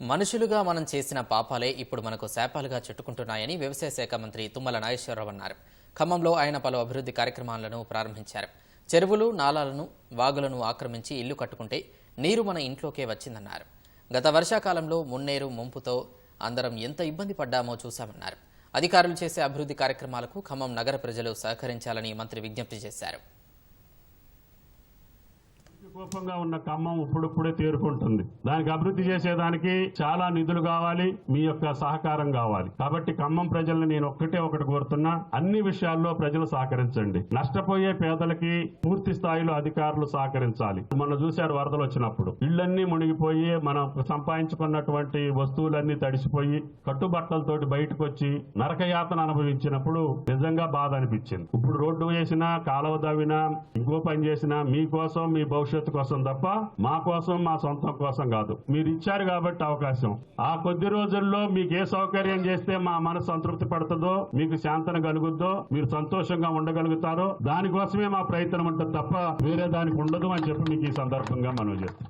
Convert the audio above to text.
మనుషులుగా మనం చేసిన పాపాలే ఇప్పుడు మనకు శాపాలుగా చుట్టుకుంటున్నాయని వ్యవసాయ శాఖ మంత్రి తుమ్మల నాగేశ్వరరావు అన్నారు. ఖమ్మంలో ఆయన పలు అభివృద్ధి కార్యక్రమాలను ప్రారంభించారు. చెరువులు నాలాలను వాగులను ఆక్రమించి ఇల్లు కట్టుకుంటే నీరు మన ఇంట్లోకే వచ్చిందన్నారు. గత వర్షాకాలంలో మున్నేరు ముంపుతో అందరం ఎంత ఇబ్బంది పడ్డామో చూశామన్నారు. అధికారులు చేసే అభివృద్ధి కార్యక్రమాలకు ఖమ్మం నగర ప్రజలు సహకరించాలని మంత్రి విజ్ఞప్తి చేశారు. కోపంగా ఉన్న ఖమ్మం ఇప్పుడిప్పుడే తేరుకుంటుంది. దానికి అభివృద్ధి చేసేదానికి చాలా నిధులు కావాలి మీ యొక్క సహకారం కావాలి. కాబట్టి ఖమ్మం ప్రజల్ని నేను ఒక్కటే ఒకటి కోరుతున్నా అన్ని విషయాల్లో ప్రజలు సహకరించండి. నష్టపోయే పేదలకి పూర్తి స్థాయిలో అధికారులు సహకరించాలి. మొన్న చూశారు వరదలు వచ్చినప్పుడు. ఇళ్ళన్నీ మునిగిపోయి మనం సంపాదించుకున్నటువంటి వస్తువులన్నీ తడిసిపోయి కట్టుబట్టలతోటి బయటకు వచ్చి నరకయాతన అనుభవించినప్పుడు నిజంగా బాధ అనిపించింది. ఇప్పుడు రోడ్డు వేసినా కాలువ దవ్వినా ఇంకో పని చేసినా మీకోసం మీ భవిష్యత్తు భవిష్యత్తు కోసం తప్ప మా కోసం మా సొంతం కోసం కాదు. మీరు ఇచ్చారు కాబట్టి అవకాశం. ఆ కొద్ది రోజుల్లో మీకు ఏ సౌకర్యం చేస్తే మా మనసు సంతృప్తి పడుతుందో మీకు శాంతన కలుగుద్దో మీరు సంతోషంగా ఉండగలుగుతారో దానికోసమే మా ప్రయత్నం ఉంటుంది తప్ప వేరే దానికి ఉండదు అని చెప్పి మీకు ఈ సందర్భంగా మనం చేస్తాం